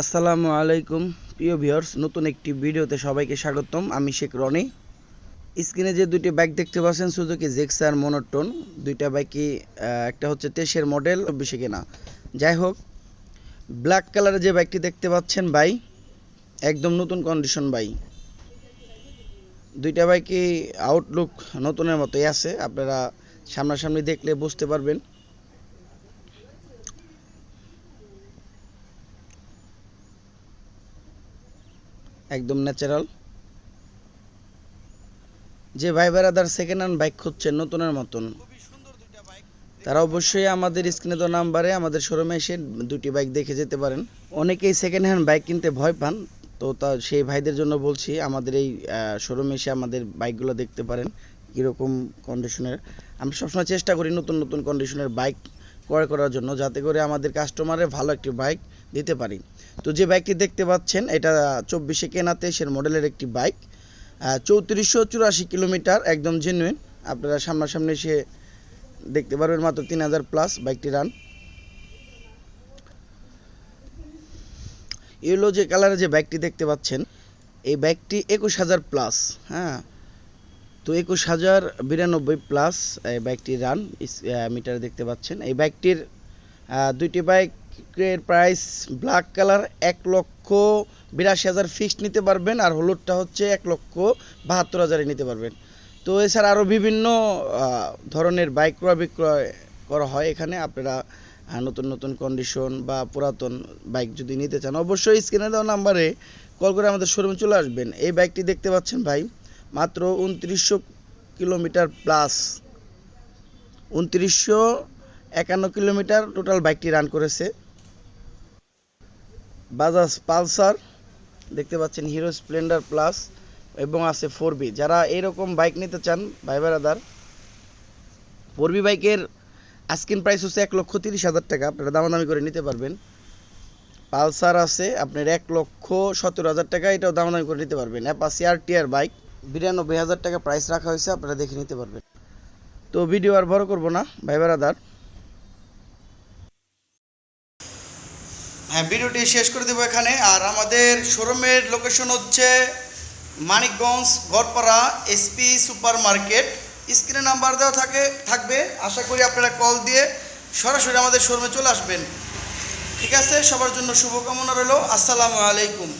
আসসালামু আলাইকুম। প্রিয় ভিউয়ার্স, নতুন একটি ভিডিওতে সবাইকে স্বাগতম। আমি শেখ রনি। স্ক্রিনে যে দুইটি বাইক দেখতে পাচ্ছেন, সুজুকি জেক্সার মনোটন। দুইটা বাইকই একটা হচ্ছে তেইশের মডেল, চব্বিশে কেনা। যাই হোক, ব্ল্যাক কালারের যে বাইকটি দেখতে পাচ্ছেন ভাই, একদম নতুন কন্ডিশন ভাই। দুইটা বাইকই আউটলুক নতুনের মতোই আছে। আপনারা সামনাসামনি দেখলে বুঝতে পারবেন। একদম ন্যাচারাল যে ভাই বেড়াদার সেকেন্ড হ্যান্ড বাইক খুঁজছেন নতুনের মতন। তারা অবশ্যই আমাদের স্ক্রিনে দেওয়া নাম্বারে আমাদের শোরুমে এসে দুটি বাইক দেখে যেতে পারেন। অনেকেই সেকেন্ড হ্যান্ড বাইক কিনতে ভয় পান, তো তা সেই ভাইদের জন্য বলছি, আমাদের এই শোরুমে এসে আমাদের বাইকগুলো দেখতে পারেন, কীরকম কন্ডিশনের আমরা সবসময় চেষ্টা করি নতুন নতুন কন্ডিশনের বাইক ক্রয় করার জন্য, যাতে করে আমাদের কাস্টমারের ভালো একটি বাইক দিতে পারি। তো যে বাইকটি দেখতে পাচ্ছেন, এটা চব্বিশে কেনা তেইশের মডেলের একটি বাইক চৌত্রিশশো চুরাশি কিলোমিটার, একদম জেনুইন আপনারা সামনাসামনি এসে দেখতে পারবেন মাত্র তিন হাজার প্লাস বাইকটি রান ইয়েলো যে কালারের যে বাইকটি দেখতে পাচ্ছেন, এই বাইকটি একুশ হাজার প্লাস হ্যাঁ। তো একুশ হাজার বিরানব্বই প্লাস এই বাইকটির রান মিটার দেখতে পাচ্ছেন। এই বাইকটির দুইটি বাইকের প্রাইস ব্ল্যাক কালার এক লক্ষ বিরাশি হাজার ফিক্সড নিতে পারবেন, আর হলুদটা হচ্ছে এক লক্ষ বাহাত্তর হাজারে নিতে পারবেন। তো এছাড়া আরও বিভিন্ন ধরনের বাইক ক্রয় বিক্রয় করা হয় এখানে। আপনারা নতুন নতুন কন্ডিশন বা পুরাতন বাইক যদি নিতে চান, অবশ্যই স্ক্রিনে দেওয়া নাম্বারে কল করে আমাদের শোরুমে চলে আসবেন। এই বাইকটি দেখতে পাচ্ছেন ভাই? মাত্র উনত্রিশশো কিলোমিটার প্লাস উনত্রিশশো একান্ন কিলোমিটার টোটাল বাইকটি রান করেছে। বাজাজ পালসার দেখতে পাচ্ছেন হিরো স্প্লেন্ডার প্লাস এবং আছে ফোর বি যারা এরকম বাইক নিতে চান, ভাই বেড়াদার ফোর বি বাইকের আস্কিন প্রাইস হচ্ছে এক লক্ষ তিরিশ হাজার টাকা। আপনারা দামাদামি করে নিতে পারবেন। পালসার আছে আপনার এক লক্ষ সতেরো হাজার টাকা, এটাও দামাদামি করে নিতে পারবেন। অ্যাপাসি আর টিয়ার বাইক বিরানব্বই হাজার টাকা প্রাইস রাখা হয়েছে আপনারা দেখে নিতে পারবেন। তো ভিডিও আর বড় করব না ভাই বেড়াদার হ্যাঁ ভিডিওটি শেষ করে দেবো এখানে। আর আমাদের শোরুমের লোকেশন হচ্ছে Manikganj Garpara SP super market স্ক্রিনে নাম্বার দেওয়া থাকে থাকবে। আশা করি আপনারা কল দিয়ে সরাসরি আমাদের শোরুমে চলে আসবেন। ঠিক আছে সবার জন্য শুভকামনা রইল। আসসালামু আলাইকুম।